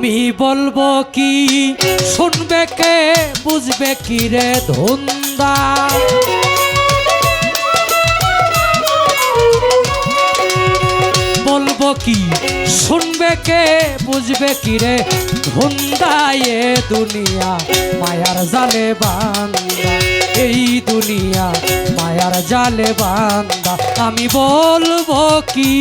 আমি বলব কি? শুনবে কে? বুঝবে কি রে ধন্দা? বলব কি? শুনবে কে? বুঝবে কি রে ধন্দায় দুনিয়া মায়ার জালে বান্দা। এই দুনিয়া মায়ার জালে বান্দা। আমি বলব কি?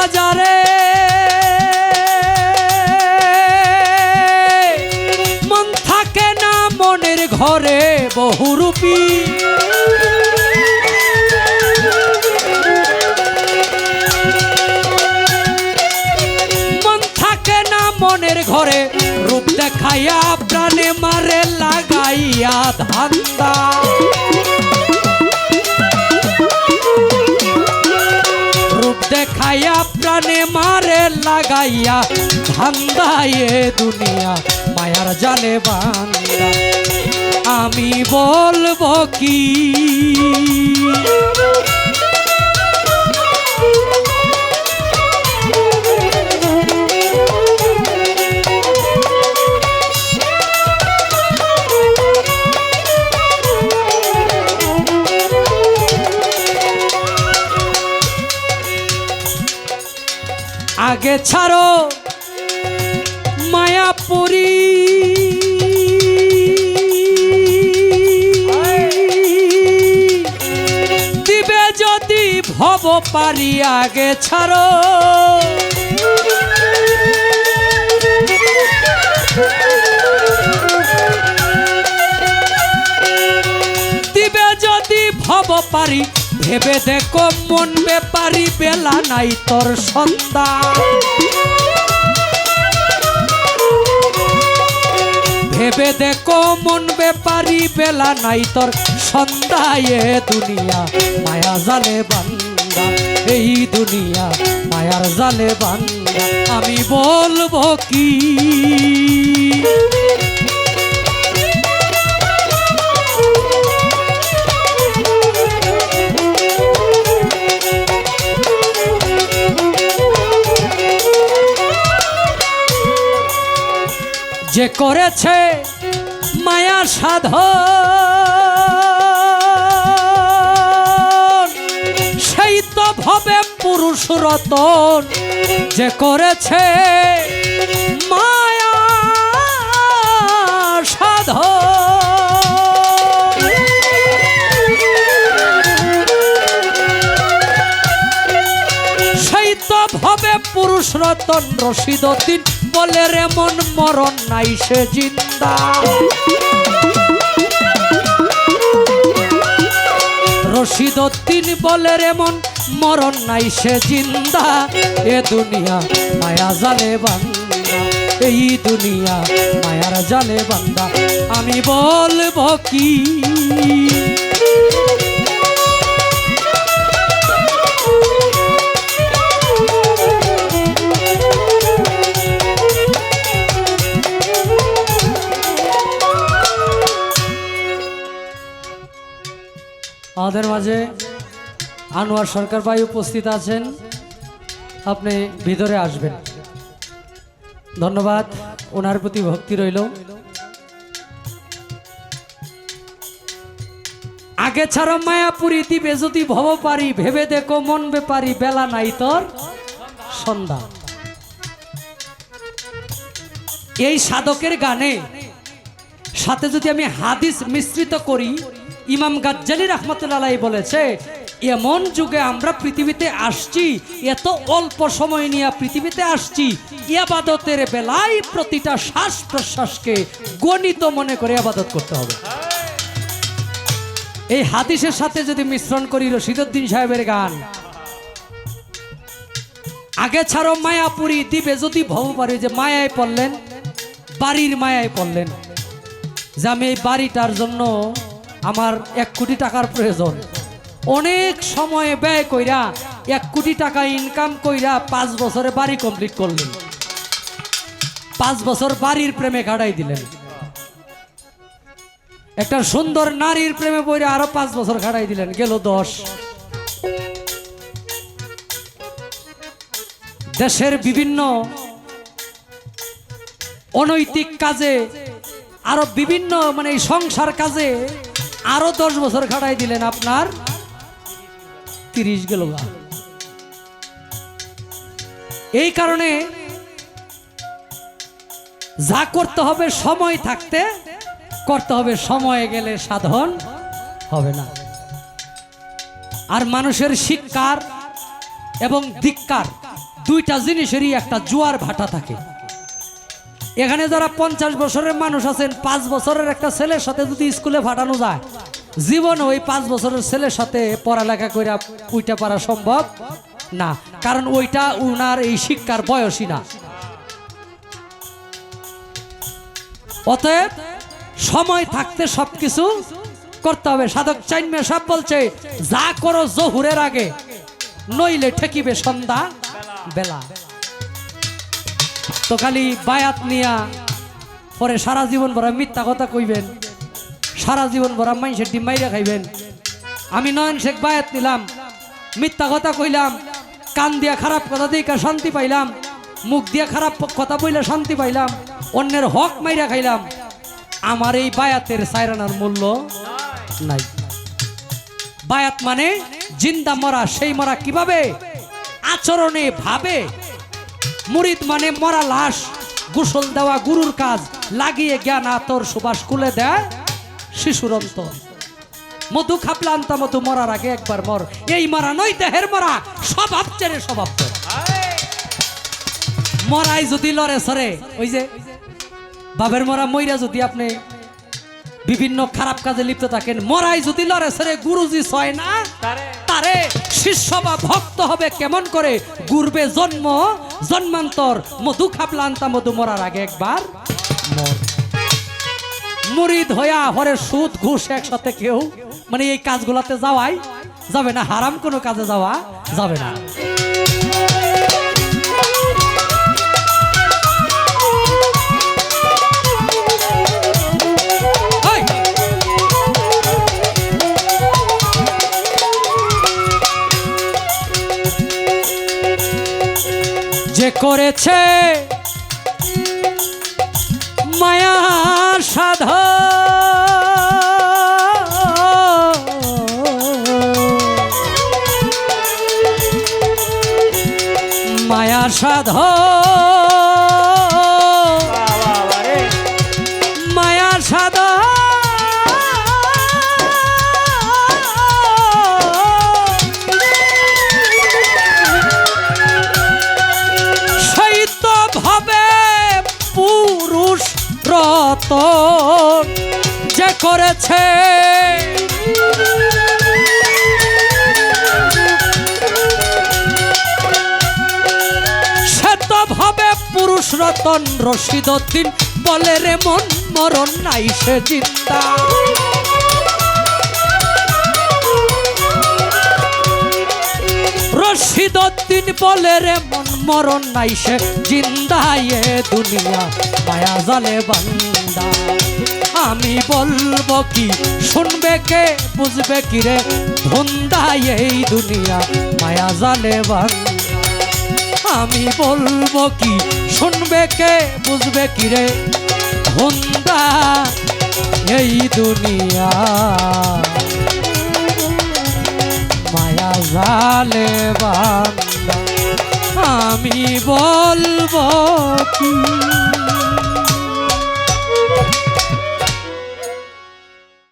বাজারে। মন থাকে না মনের ঘরে বহুরূপী। মন থাকে না মনের ঘরে রূপ দেখাইয়া প্রাণে মারে লাগাইয়া ধান্দা। রূপ দেখাইয়া প্রাণে মারে লাগাইয়া ধান্দায় দুনিয়া মায়ার জালে বান্দা আমি বলব কি? আগে ছাড়ো মায়াপুরী দিবে যদি ভব পারি আগে ছাড়ো। দিবে যদি ভব পারি ভেবে দেখো মন বেপারি বেলা নাই তোর সন্ধ্যা। ভেবে দেখো মন বেপারি বেলা নাই তোর সন্ধ্যায় দুনিয়া মায়া জালে বান্দা, এই দুনিয়া মায়ার জালে বান্দা। আমি বলব কি? যে করেছে মায়া সাধ সেই তো ভবে পুরুষ রতন। যে করেছে মায়া সাধ ভবে পুরুষ রতন রশিদ দিন বলে রে মন মরণ নাই, সে জিন্দা। রশিদ দিন বলে রে মন মরণ নাই, সে জিন্দা। এ দুনিয়া মায়া জালে বান্দা এই দুনিয়া মায়ার জালে বান্দা আমি বলব কি? মাঝে আনোয়ার সরকার ভাই উপস্থিত আছেন। আপনি ভিতরে আসবেন। ধন্যবাদ, ওনার প্রতি ভক্তি রইল। আগে ছাড়া মায়াপুরি দিবে, যদি ভব পারি, ভেবে দেখো মন বেপারি বেলা নাই তোর সন্ধ্যা। এই সাধকের গানে সাথে যদি আমি হাদিস মিশ্রিত করি ইমাম গাজ্জালি রহমতুল্লাহ বলেছে, এমন যুগে আমরা পৃথিবীতে আসছি, এত অল্প সময় নিয়ে পৃথিবীতে আসছি ইয়াবাদতের বেলায় প্রতিটা শ্বাস প্রশ্বাসকে গণিত মনে করে আবাদত করতে হবে। এই হাদিসের সাথে যদি মিশ্রণ করি রশিদুদ্দিন সাহেবের গান। আগে ছাড়ো মায়াপুরি দিবে যদি ভব পারি যে মায়ায় পড়লেন, বাড়ির মায়ায় পড়লেন, যে আমি এই বাড়িটার জন্য আমার এক কোটি টাকার প্রয়োজন। অনেক সময় ব্যয় কইরা এক কোটি টাকা ইনকাম কইরা পাঁচ বছরে বাড়ি কমপ্লিট করলেন। পাঁচ বছর বাড়ির প্রেমে কাটাই দিলেন। একটা সুন্দর নারীর প্রেমে পড়ে আরও পাঁচ বছর কাটাই দিলেন। গেল দশ। দেশের বিভিন্ন অনৈতিক কাজে, আরও বিভিন্ন মানে সংসার কাজে আরও দশ বছর খাটাই দিলেন আপনার? তিরিশ গেল এই কারণে যা করতে হবে সময় থাকতে, করতে হবে সময়ে গেলে সাধন হবে না। আর মানুষের শিক্ষার এবং ধিক্কার দুইটা জিনিসেরই একটা জোয়ার ভাটা থাকে। এখানে যারা পঞ্চাশ বছরের মানুষ আছেন, পাঁচ বছরের একটা ছেলের সাথে যদি স্কুলে ফাটানো যায়, জীবন ওই পাঁচ বছরের ছেলের সাথে পড়ালেখা করে উইটা পারা সম্ভব? না, কারণ ওইটা উনার এই শিক্ষার বয়সই না। অতএব সময় থাকতে সবকিছু করতে হবে। সাধক চাইনমে সব বলছে, যা করো জহুরের আগে, নইলে ঠেকিবে সন্ধ্যা বেলা। তো খালি বায়াত নিয়া পরে সারা জীবন ভরা মিথ্যা কথা কইবেন। সারা জীবন ভরা মাইসের ডিম মাইরা খাইবেন। আমি নয়ন শেখ বায়াত নিলাম, মিথ্যা কথা কইলাম, কান দিয়া খারাপ কথা দিয়ে শান্তি পাইলাম, মুখ দিয়া খারাপ কথা বইলে শান্তি পাইলাম, অন্যের হক মাইরা খাইলাম। আমার এই বায়াতের সাইরানার মূল্য নাই। বায়াত মানে জিন্দা মরা, সেই মরা কীভাবে? আচরণে ভাবে মুরিদ মানে মরা লাশ। গোসল দেওয়া গুরুর কাজ। লাগিয়ে জ্ঞান আতর সুবাস কুলে দেয় শিশুর অন্তর। মধু খাপলা আনতা মধু মরার আগে একবার মর। এই মরা নই দেহের মরা। স্বভাব চেরে স্বভাব। মরাই যদি লড়ে সরে। ওই যে বাবের মরা মইরা যদি আপনি বিভিন্ন খারাপ কাজে লিপ্ত থাকেন মরাই যদি লড়ে সরে। গুরুজি ছয় না তারে। শিষ্য বা ভক্ত হবে কেমন করে? গুরবে জন্ম জন্মান্তর মধু খাপলান্তা মধু মরার আগে একবার মর মুরিদ হইয়া হরে সুদ ঘুষ একসাথে কেউ। মানে এই কাজগুলাতে যাওয়াই যাবে না হারাম কোনো কাজে যাওয়া যাবে না। করেছে। মায়া সাধ মায়া সাধ তো ভাবে পুরুষ রতন রশিদুদ্দিন বলে রে মন মরণ নাই সে চিন্তা। রশিদুদ্দিন বলে রে মন মরণ নাই সে জিন্দা এ দুনিয়া মায়া জালে বান্দা। আমি বলব কি, শুনবে কে, বুঝবে কি রে? ধন্দা এই দুনিয়া, মায়া বান্দা আমি বলব কি, শুনবে কে, বুঝবে কি রে? ধন্দা এই দুনিয়া। মায়া জালে আমি বলব কি